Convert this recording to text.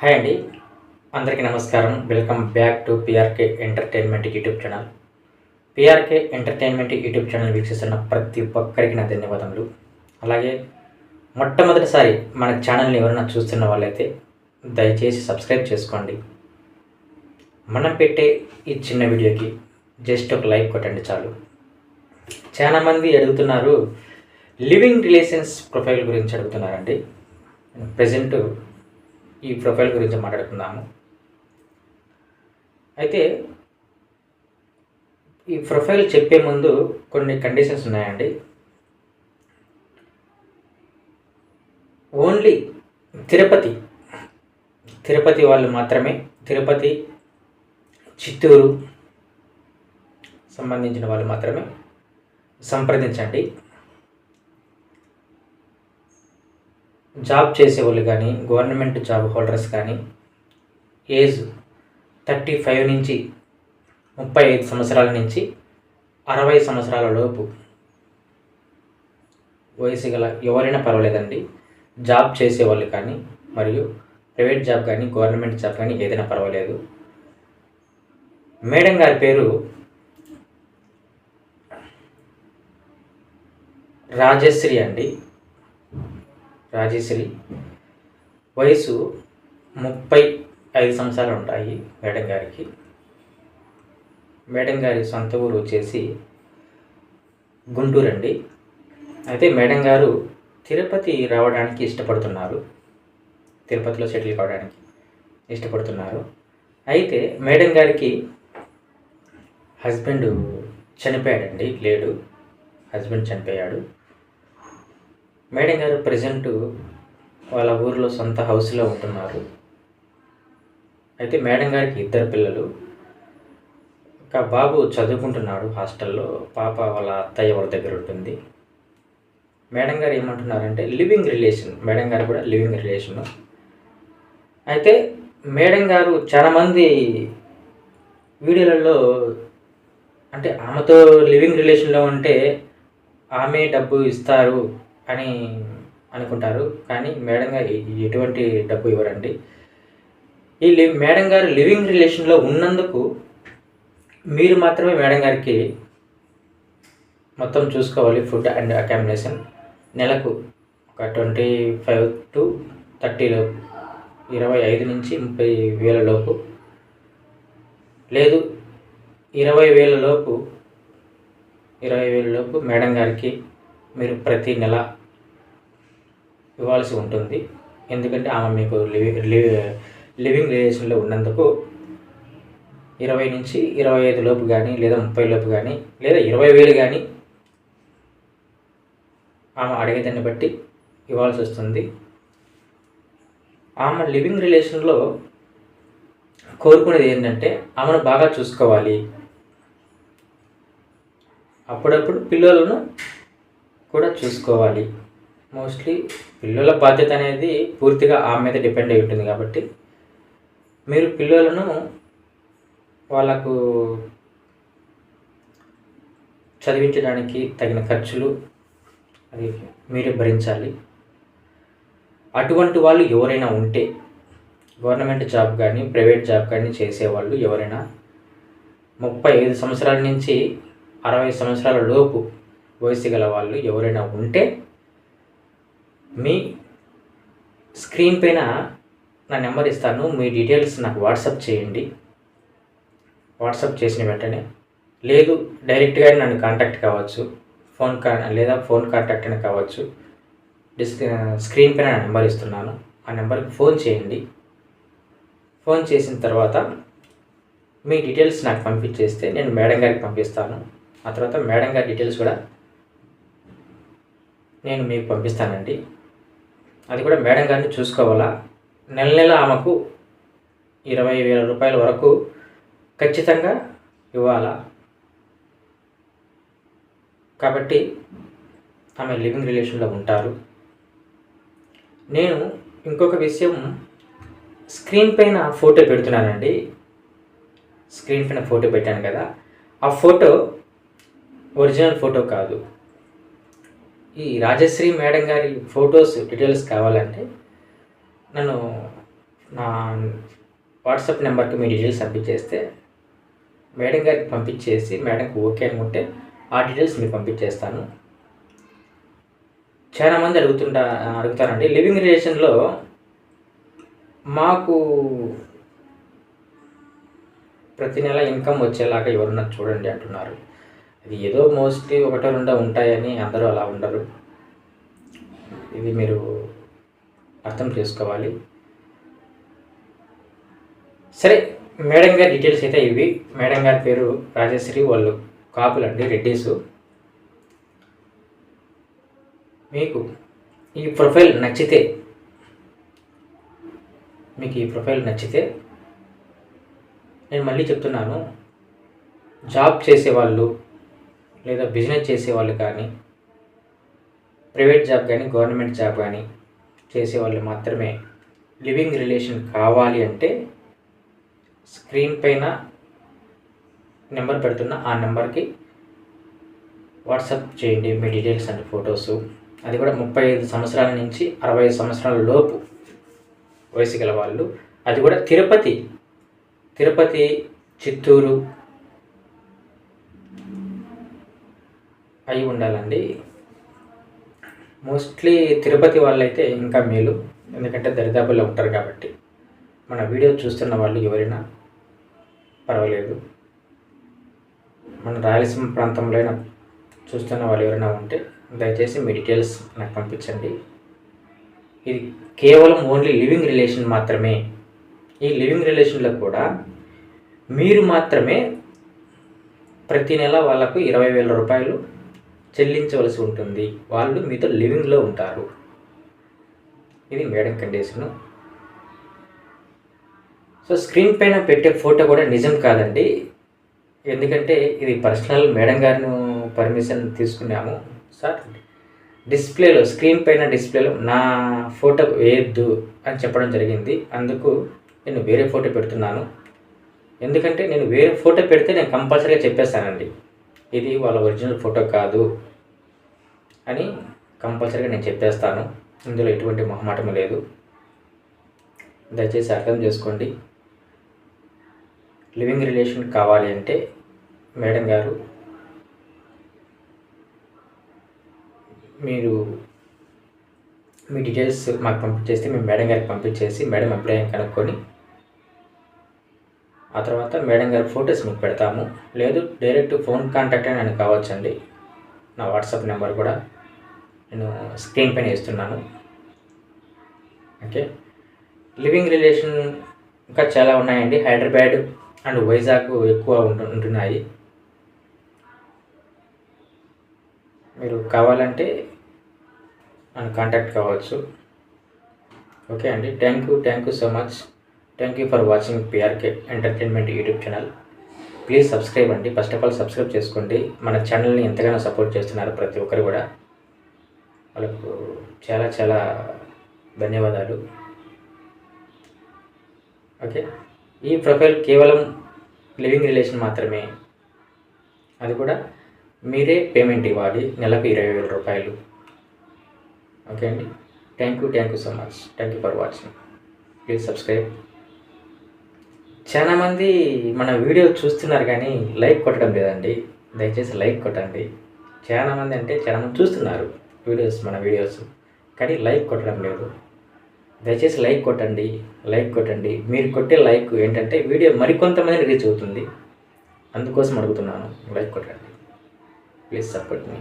Hi అండి. అందరికీ నమస్కారం. Welcome back to PRK entertainment YouTube channel. PRK entertainment YouTube channel వీక్షిస్తున్న ప్రతి ఒక్కరికి నా ధన్యవాదములు. అలాగే మొట్టమొదటిసారి మన ఛానల్ని ఎవరైనా చూస్తున్న వాళ్ళైతే దయచేసి సబ్స్క్రైబ్ చేసుకోండి. మనం పెట్టే ఈ చిన్న వీడియోకి జస్ట్ ఒక లైక్ కొట్టండి చాలు. చాలామంది అడుగుతున్నారు లివింగ్ రిలేషన్స్ ప్రొఫైల్ గురించి అడుగుతున్నారండి. ప్రజెంట్ ఈ ప్రొఫైల్ గురించి మాట్లాడుకుందాము. అయితే ఈ ప్రొఫైల్ చెప్పే ముందు కొన్ని కండిషన్స్ ఉన్నాయండి. ఓన్లీ తిరుపతి తిరుపతి వాళ్ళు మాత్రమే తిరుపతి చిత్తూరు సంబంధించిన వాళ్ళు మాత్రమే సంప్రదించండి. జాబ్ చేసేవాళ్ళు కానీ గవర్నమెంట్ జాబ్ హోల్డర్స్ కానీ ఏజ్ థర్టీ ఫైవ్ నుంచి ముప్పై ఐదు సంవత్సరాల నుంచి అరవై సంవత్సరాల లోపు వయసు గల ఎవరైనా పర్వాలేదండి. జాబ్ చేసేవాళ్ళు కానీ మరియు ప్రైవేట్ జాబ్ కానీ గవర్నమెంట్ జాబ్ కానీ ఏదైనా పర్వాలేదు. మేడం గారి పేరు రాజశ్రీ అండి. రాజేశ్వరి. వయసు ముప్పై ఐదు సంవత్సరాలు ఉంటాయి మేడం గారికి. మేడం గారి సొంత ఊరు వచ్చేసి గుంటూరు అండి. అయితే మేడం గారు తిరుపతి రావడానికి ఇష్టపడుతున్నారు. తిరుపతిలో సెటిల్ కావడానికి ఇష్టపడుతున్నారు. అయితే మేడం గారికి హస్బెండ్ చనిపోయాడండి లేడు. హస్బెండ్ చనిపోయాడు. మేడం గారు ప్రజెంట్ వాళ్ళ ఊరిలో సొంత హౌస్లో ఉంటున్నారు. అయితే మేడం గారికి ఇద్దరు పిల్లలు. ఒక బాబు చదువుకుంటున్నాడు హాస్టల్లో పాప వాళ్ళ అత్తయ్య వాళ్ళ దగ్గర ఉంటుంది. మేడం గారు ఏమంటున్నారంటే లివింగ్ రిలేషన్ మేడం గారు కూడా లివింగ్ రిలేషను. అయితే మేడం గారు చాలామంది వీడియోలలో అంటే ఆమెతో లివింగ్ రిలేషన్లో ఉంటే ఆమె డబ్బు ఇస్తారు అని అనుకుంటారు. కానీ మేడం గారు ఎటువంటి డబ్బు ఇవ్వరండి. ఈ లి మేడం గారు లివింగ్ రిలేషన్లో ఉన్నందుకు మీరు మాత్రమే మేడం గారికి మొత్తం చూసుకోవాలి ఫుడ్ అండ్ అకామిడేషన్. నెలకు ఒక ట్వంటీ ఫైవ్ టు థర్టీలో ఇరవై ఐదు నుంచి ముప్పై వేల లోపు. లేదు ఇరవై వేల లోపు ఇరవై వేల లోపు మేడం గారికి మీరు ప్రతి నెల ఇవ్వాల్సి ఉంటుంది. ఎందుకంటే ఆమె మీకు లివి లివింగ్ రిలేషన్లో ఉన్నందుకు ఇరవై నుంచి ఇరవై ఐదు లోపు కానీ లేదా ముప్పై లోపు కానీ లేదా ఇరవై వేలు కానీ ఆమె అడిగేదాన్ని బట్టి ఇవ్వాల్సి వస్తుంది. ఆమె లివింగ్ రిలేషన్లో కోరుకునేది ఏంటంటే ఆమెను బాగా చూసుకోవాలి. అప్పుడప్పుడు పిల్లలను కూడా చూసుకోవాలి. మోస్ట్లీ పిల్లల బాధ్యత అనేది పూర్తిగా ఆమె మీద డిపెండ్ అయి ఉంటుంది కాబట్టి మీరు పిల్లలను వాళ్ళకు చదివించడానికి తగిన ఖర్చులు అది మీరే భరించాలి. అటువంటి వాళ్ళు ఎవరైనా ఉంటే గవర్నమెంట్ జాబ్ కానీ ప్రైవేట్ జాబ్ కానీ చేసేవాళ్ళు ఎవరైనా ముప్పై ఐదు సంవత్సరాల నుంచి అరవై సంవత్సరాల లోపు వయసు గల వాళ్ళు ఎవరైనా ఉంటే మీ స్క్రీన్ పైన నా నెంబర్ ఇస్తాను మీ డీటెయిల్స్ నాకు వాట్సాప్ చేయండి. వాట్సాప్ చేసిన వెంటనే లేదు డైరెక్ట్గా నన్ను కాంటాక్ట్ కావచ్చు ఫోన్ కా లేదా ఫోన్ కాంటాక్ట్ అని కావచ్చు డిస్ స్క్రీన్ పైన నా నెంబర్ ఇస్తున్నాను ఆ నెంబర్కి ఫోన్ చేయండి. ఫోన్ చేసిన తర్వాత మీ డీటెయిల్స్ నాకు పంపించేస్తే నేను మేడం గారికి పంపిస్తాను. ఆ తర్వాత మేడం గారి డీటెయిల్స్ కూడా నేను మీకు పంపిస్తానండి. అది కూడా మేడం గారిని చూసుకోవాలా? నెల నెల ఆమెకు ఇరవై వేల రూపాయల వరకు ఖచ్చితంగా ఇవ్వాలా? కాబట్టి ఆమె లివింగ్ రిలేషన్లో ఉంటారు. నేను ఇంకొక విషయం స్క్రీన్ పైన ఫోటో పెడుతున్నానండి. స్క్రీన్ పైన ఫోటో పెట్టాను కదా. ఆ ఫోటో ఒరిజినల్ ఫోటో కాదు. ఈ రాజశ్రీ మేడం గారి ఫొటోస్ డీటెయిల్స్ కావాలంటే నన్ను నా వాట్సాప్ నెంబర్కి మీ డీటెయిల్స్ పంపించేస్తే మేడం గారికి పంపించేసి మేడంకి ఓకే అనుకుంటే ఆ డీటెయిల్స్ మీకు పంపించేస్తాను. చాలామంది అడుగుతుంటా అడుగుతారండి. లివింగ్ రిలేషన్లో మాకు ప్రతి నెల ఇన్కమ్ వచ్చేలాగా ఎవరన్నా చూడండి అంటున్నారు. ఇది ఏదో మోస్ట్లీ ఒకటో రెండో ఉంటాయని అందరూ అలా ఉండరు. ఇది మీరు అర్థం చేసుకోవాలి. సరే మేడం గారి డీటెయిల్స్ అయితే ఇవి. మేడం గారి పేరు రాజశ్రీ వాళ్ళు కాపులండి రెడ్డీసు. మీకు ఈ ప్రొఫైల్ నచ్చితే మీకు ఈ ప్రొఫైల్ నచ్చితే నేను మళ్ళీ చెప్తున్నాను. జాబ్ చేసేవాళ్ళు లేదా బిజినెస్ చేసేవాళ్ళు కానీ ప్రైవేట్ జాబ్ కానీ గవర్నమెంట్ జాబ్ కానీ చేసేవాళ్ళు మాత్రమే లివింగ్ రిలేషన్ కావాలి అంటే స్క్రీన్ పైన నెంబర్ పెడుతున్న ఆ నెంబర్కి వాట్సాప్ చేయండి మీ డీటెయిల్స్ అండ్ ఫొటోసు. అది కూడా ముప్పై ఐదు సంవత్సరాల నుంచి అరవై సంవత్సరాల లోపు వయసు గల వాళ్ళు. అది కూడా తిరుపతి తిరుపతి చిత్తూరు అయి ఉండాలండి. మోస్ట్లీ తిరుపతి వాళ్ళైతే ఇంకా మేలు. ఎందుకంటే దరిదాపుల్లో ఉంటారు కాబట్టి. మన వీడియో చూస్తున్న వాళ్ళు ఎవరైనా పర్వాలేదు. మన రాయలసీమ ప్రాంతంలో అయినా చూస్తున్న వాళ్ళు ఎవరైనా ఉంటే దయచేసి మీ డీటెయిల్స్ నాకు పంపించండి. ఇది కేవలం ఓన్లీ లివింగ్ రిలేషన్ మాత్రమే. ఈ లివింగ్ రిలేషన్లో కూడా మీరు మాత్రమే ప్రతి నెల వాళ్ళకు ఇరవై వేల రూపాయలు చెల్లించవలసి ఉంటుంది. వాళ్ళు మీతో లివింగ్లో ఉంటారు. ఇది మేడం కండిషను. సో స్క్రీన్ పైన పెట్టే ఫోటో కూడా నిజం కాదండి. ఎందుకంటే ఇది పర్సనల్ మేడం గారిను పర్మిషన్ తీసుకున్నాము. సార్ డిస్ప్లేలో స్క్రీన్ పైన డిస్ప్లేలో నా ఫోటో వేయద్దు అని చెప్పడం జరిగింది. అందుకు నేను వేరే ఫోటో పెడుతున్నాను. ఎందుకంటే నేను వేరే ఫోటో పెడితే నేను కంపల్సరీగా చెప్పేస్తానండి. ఇది వాళ్ళ ఒరిజినల్ ఫోటో కాదు అని కంపల్సరీగా నేను చెప్పేస్తాను. ఇందులో ఎటువంటి మొహమాటం లేదు. దయచేసి అర్థం చేసుకోండి. లివింగ్ రిలేషన్ కావాలి అంటే మేడం గారు మీరు మీ డీటెయిల్స్ మాకు పంపించేస్తే మేము మేడం గారికి పంపించేసి మేడం అభిప్రాయం కనుక్కొని ఆ తర్వాత మేడం గారి ఫొటోస్ మీకు పెడతాము. లేదు డైరెక్ట్ ఫోన్ కాంటాక్ట్ అని నాకు కావచ్చండి. నా వాట్సాప్ నెంబర్ కూడా నేను స్క్రీన్ పైన ఇస్తున్నాను ఓకే. లివింగ్ రిలేషన్ ఇంకా చాలా ఉన్నాయండి. హైదరాబాద్ అండ్ వైజాగ్ ఎక్కువ ఉంటున్నాయి. మీరు కావాలంటే నన్ను కాంటాక్ట్ కావచ్చు. ఓకే అండి. Thank you thank you so much. Thank you for watching PRK entertainment YouTube channel please subscribe అండి. ఫస్ట్ ఆఫ్ ఆల్ సబ్స్క్రైబ్ చేసుకోండి. మన ఛానల్ని ఎంతగానో సపోర్ట్ చేస్తున్నారు ప్రతి ఒక్కరు కూడా. వాళ్ళకు చాలా చాలా ధన్యవాదాలు. ఓకే ఈ ప్రొఫైల్ కేవలం లివింగ్ రిలేషన్ మాత్రమే. అది కూడా మీరే పేమెంట్ ఇవ్వాలి. నెలకు ఇరవై వేల రూపాయలు. ఓకే అండి? Thank you thank you so much thank you for watching please subscribe చాలామంది మన వీడియో చూస్తున్నారు కానీ లైక్ కొట్టడం లేదండి. దయచేసి లైక్ కొట్టండి. చాలామంది అంటే చాలామంది చూస్తున్నారు వీడియోస్ మన వీడియోస్ కానీ లైక్ కొట్టడం లేదు. దయచేసి లైక్ కొట్టండి లైక్ కొట్టండి. మీరు కొట్టే లైక్ ఏంటంటే వీడియో మరికొంతమంది రీచ్ అవుతుంది. అందుకోసం అడుగుతున్నాను లైక్ కొట్టండి. Please support me.